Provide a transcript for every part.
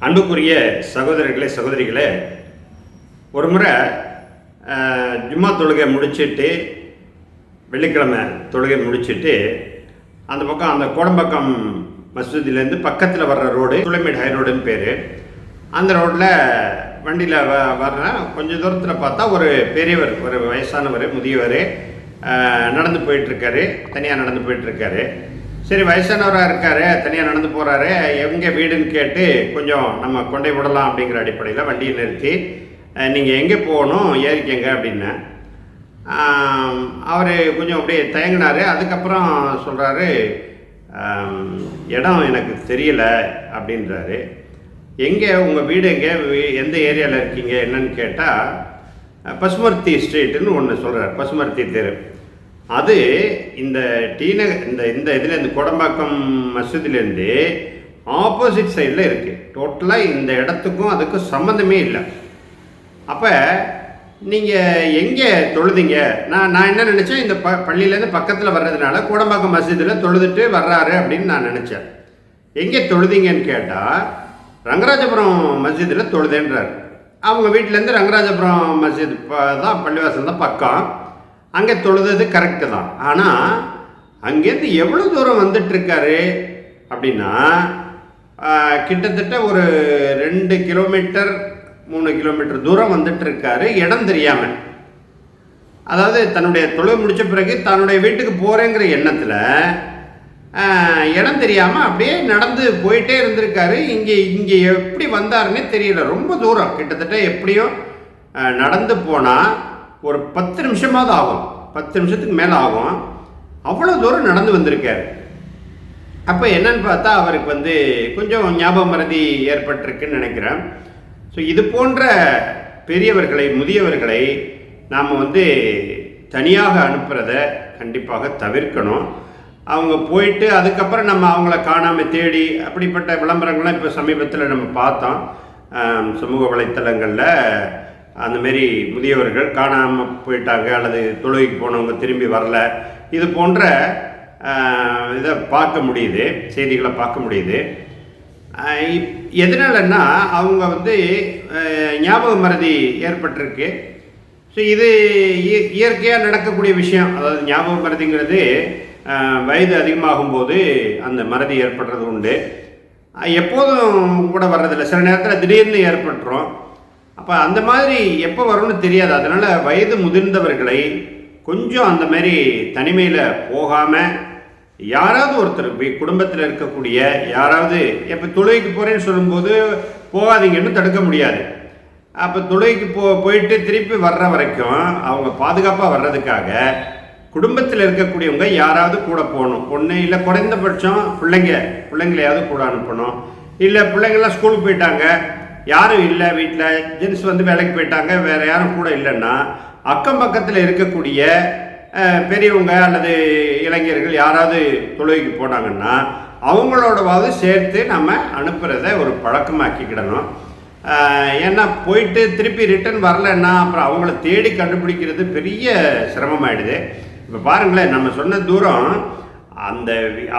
அன்புக்குரிய சகோதரர்களே சகோதரிகளே ஒரு முறை ஜும்மா தொழுகை முடிச்சிட்டு வெள்ளிக்கிழமை தொழுகை முடிச்சுட்டு அந்த பக்கம் அந்த கோடம்பக்கம் மசூதியிலேருந்து பக்கத்தில் வர்ற ரோடு துளைமேடு ஹை ரோடுன்னு பேர். அந்த ரோட்டில் வண்டியில் வ வர்றேன் கொஞ்சம் தூரத்தில் பார்த்தா ஒரு பெரியவர் ஒரு வயசானவர் முதியவர் நடந்து போயிட்டுருக்காரு தனியாக நடந்து போயிட்டுருக்காரு சரி வயசானவராக இருக்காரு தனியாக நடந்து போகிறாரு எங்கே வீடுன்னு கேட்டு கொஞ்சம் நம்ம கொண்டை விடலாம் அப்படிங்கிற அடிப்படையில் வண்டியை நிறுத்தி நீங்கள் எங்கே போகணும் ஏறிக்கங்க அப்படின்னேன் அவர் கொஞ்சம் அப்படியே தயங்கினார். அதுக்கப்புறம் சொல்கிறாரு இடம் எனக்கு தெரியல அப்படின்றாரு. எங்கே உங்கள் வீடு எங்கே எந்த ஏரியாவில் இருக்கீங்க என்னன்னு கேட்டால் பசுமர்த்தி ஸ்ட்ரீட்டுன்னு ஒன்று சொல்கிறார் பசுமர்த்தி தெரு. அது இந்த டீன இந்த இந்த இதில் இந்த கோடம்பாக்கம் மசூதிலேருந்து ஆப்போசிட் சைடில் இருக்குது டோட்டலாக இந்த இடத்துக்கும் அதுக்கும் சம்மந்தமே இல்லை. அப்போ நீங்கள் எங்கே தொழுதீங்க? நான் நான் என்ன நினச்சேன்? இந்த ப பள்ளியிலேருந்து பக்கத்தில் வர்றதுனால கூடம்பாக்கம் மசூதியில் தொழுதுட்டு வர்றாரு அப்படின்னு நான் நினச்சேன். எங்கே தொழுதீங்கன்னு கேட்டால் ரங்கராஜபுரம் மஸ்ஜிதில் தொழுதேன்றார். அவங்க வீட்டிலேருந்து ரங்கராஜபுரம் மஸ்ஜித் தான் பள்ளிவாசல் தான் பக்கம். அங்கே தொழுதது கரெக்டு தான். ஆனால் அங்கேருந்து எவ்வளோ தூரம் வந்துட்டுருக்காரு அப்படின்னா கிட்டத்தட்ட ஒரு ரெண்டு கிலோமீட்டர் மூணு கிலோமீட்டர் தூரம் வந்துட்டுருக்காரு இடம் தெரியாமல் அதாவது தன்னுடைய தொழில் முடிச்ச பிறகு தன்னுடைய வீட்டுக்கு போகிறேங்கிற எண்ணத்தில் இடம் தெரியாமல் அப்படியே நடந்து போயிட்டே இருந்திருக்காரு. இங்கே இங்கே எப்படி வந்தாருன்னே தெரியல. ரொம்ப தூரம். கிட்டத்தட்ட எப்படியும் நடந்து போனால் ஒரு பத்து நிமிஷமாவது ஆகும். பத்து நிமிஷத்துக்கு மேலே ஆகும். அவ்வளோ தூரம் நடந்து வந்திருக்காரு. அப்போ என்னன்னு பார்த்தா அவருக்கு வந்து கொஞ்சம் ஞாபக மறதி ஏற்பட்டிருக்குன்னு நினைக்கிறேன். ஸோ இது போன்ற பெரியவர்களை முதியவர்களை நாம் வந்து தனியாக அனுப்புகிறத கண்டிப்பாக தவிர்க்கணும். அவங்க போயிட்டு அதுக்கப்புறம் நம்ம அவங்கள காணாமல் தேடி அப்படிப்பட்ட விளம்பரங்கள்லாம் இப்போ சமீபத்தில் நம்ம பார்த்தோம். சமூக வலைத்தளங்களில் அந்த மாரி முதியவர்கள் காணாமல் போயிட்டாங்க அல்லது தொழுகைக்கு போனவங்க திரும்பி வரல. இது போன்ற இதை பார்க்க முடியுது செய்திகளை பார்க்க முடியுது. இப்- எதனாலன்னா அவங்க வந்து ஞாபக மறதி ஏற்பட்டிருக்கு. ஸோ இது இயற்கையாக நடக்கக்கூடிய விஷயம். அதாவது ஞாபக மறதிங்கிறது வயது அதிகமாகும்போது அந்த மறதி ஏற்படுறது உண்டு. எப்போதும் கூட வர்றதில்லை. சில நேரத்தில் திடீர்னு ஏற்பட்டுரும். அப்போ அந்த மாதிரி எப்போ வரும்னு தெரியாது. அதனால் வயது முதிர்ந்தவர்களை கொஞ்சம் அந்த மாதிரி தனிமையில் போகாமல் யாராவது ஒருத்தர் குடும்பத்தில் இருக்கக்கூடிய யாராவது இப்போ தொழுகைக்கு போகிறேன்னு சொல்லும்போது போகாதீங்கன்னு தடுக்க முடியாது. அப்போ தொழுகைக்கு போ போயிட்டு திருப்பி வர்ற வரைக்கும் அவங்க பாதுகாப்பாக வர்றதுக்காக குடும்பத்தில் இருக்கக்கூடியவங்க யாராவது கூட போகணும். ஒன்று இல்லை குறைந்தபட்சம் பிள்ளைங்க பிள்ளைங்களையாவது கூட அனுப்பணும். இல்லை பிள்ளைங்கள்லாம் ஸ்கூலுக்கு போயிட்டாங்க. யாரும் இல்லை வீட்டில் ஜென்ஸ் வந்து வேலைக்கு போயிட்டாங்க. வேறு யாரும் கூட இல்லைன்னா அக்கம் பக்கத்தில் இருக்கக்கூடிய பெரியவங்க அல்லது இளைஞர்கள் யாராவது தொழுகைக்கு போனாங்கன்னா அவங்களோடவாவது சேர்த்து நம்ம அனுப்புகிறத ஒரு பழக்கமாக்கிக்கிடணும். ஏன்னா போயிட்டு திருப்பி ரிட்டர்ன் வரலன்னா அப்புறம் அவங்கள தேடி கண்டுபிடிக்கிறது பெரிய சிரமமாயிடுது. இப்போ பாருங்களேன் நம்ம சொன்ன தூரம் அந்த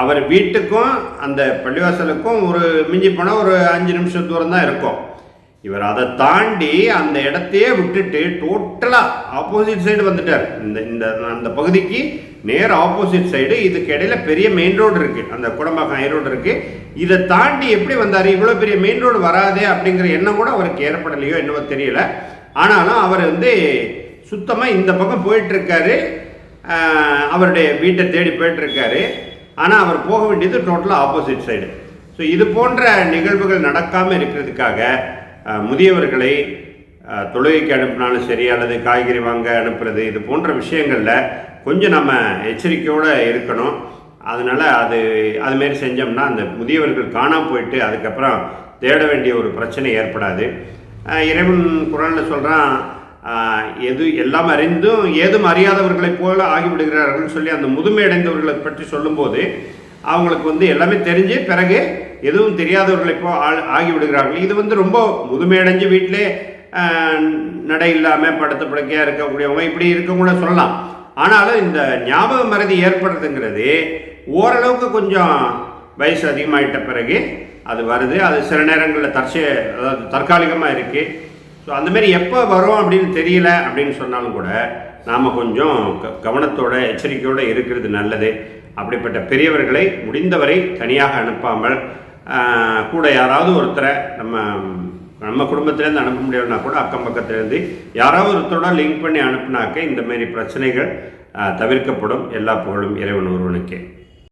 அவர் வீட்டுக்கும் அந்த பள்ளிவாசலுக்கும் ஒரு மிஞ்சி போனால் ஒரு அஞ்சு நிமிஷம் தூரம் தான் இருக்கும். இவர் அதை தாண்டி அந்த இடத்தையே விட்டுட்டு டோட்டலாக ஆப்போசிட் சைடு வந்துட்டார். இந்த இந்த அந்த பகுதிக்கு நேர் ஆப்போசிட் சைடு இதுக்கு இடையில பெரிய மெயின் ரோடு இருக்குது அந்த குடம்பாக்கம் ஹை ரோடு இருக்குது இதை தாண்டி எப்படி வந்தார்? இவ்வளோ பெரிய மெயின் ரோடு வராதே அப்படிங்கிற எண்ணம் கூட அவருக்கு ஏற்படலையோ என்னவோ தெரியல. ஆனாலும் அவர் வந்து சுத்தமாக இந்த பக்கம் போயிட்டுருக்காரு. அவருடைய வீட்டை தேடி போயிட்டுருக்காரு. ஆனால் அவர் போக வேண்டியது டோட்டலாக ஆப்போசிட் சைடு ஸோ இது போன்ற நிகழ்வுகள் நடக்காமல் இருக்கிறதுக்காக முதியவர்களை தொழுகைக்கு அனுப்பினாலும் சரி அல்லது காய்கறி வாங்க அனுப்புறது இது போன்ற விஷயங்களில் கொஞ்சம் நம்ம எச்சரிக்கையோடு இருக்கணும். அதனால் அது அதுமாரி செஞ்சோம்னா அந்த முதியவர்கள் காணாமல் போயிட்டு அதுக்கப்புறம் தேட வேண்டிய ஒரு பிரச்சனை ஏற்படாது. இறைவன் குரலில் சொல்கிறான் எது எல்லாம் அறிந்தும் ஏதும் அறியாதவர்களைப் போல ஆகிவிடுகிறார்கள் சொல்லி அந்த முதுமை அடைந்தவர்களை பற்றி சொல்லும்போது அவங்களுக்கு வந்து எல்லாமே தெரிஞ்சு பிறகு எதுவும் தெரியாதவர்களுக்கோ ஆள் ஆகிவிடுகிறார்கள். இது வந்து ரொம்ப முதுமையடைஞ்சு வீட்டிலே நடை இல்லாமல் படுத்த படுக்கையாக இருக்கக்கூடியவங்க இப்படி இருக்கவங்கள சொல்லலாம். ஆனாலும் இந்த ஞாபக மறதி ஏற்படுறதுங்கிறது ஓரளவுக்கு கொஞ்சம் வயசு அதிகமாகிட்ட பிறகு அது வருது. அது சில நேரங்களில் தற்செய அதாவது தற்காலிகமாக இருக்குது ஸோ அந்தமாரி எப்போ வரும் அப்படின்னு தெரியல அப்படின்னு சொன்னாலும் கூட நாம் கொஞ்சம் க கவனத்தோட எச்சரிக்கையோடு இருக்கிறது நல்லது. அப்படிப்பட்ட பெரியவர்களை முடிந்தவரை தனியாக அனுப்பாமல் கூட யாராவது ஒருத்தரை நம்ம நம்ம குடும்பத்திலேருந்து அனுப்ப முடியலனா கூட அக்கம் பக்கத்துலேருந்து யாராவது ஒருத்தரோட லிங்க் பண்ணி அனுப்புனாக்க இந்தமாரி பிரச்சனைகள் தவிர்க்கப்படும். எல்லா புகழும் இறைவன் ஒருவனுக்கே.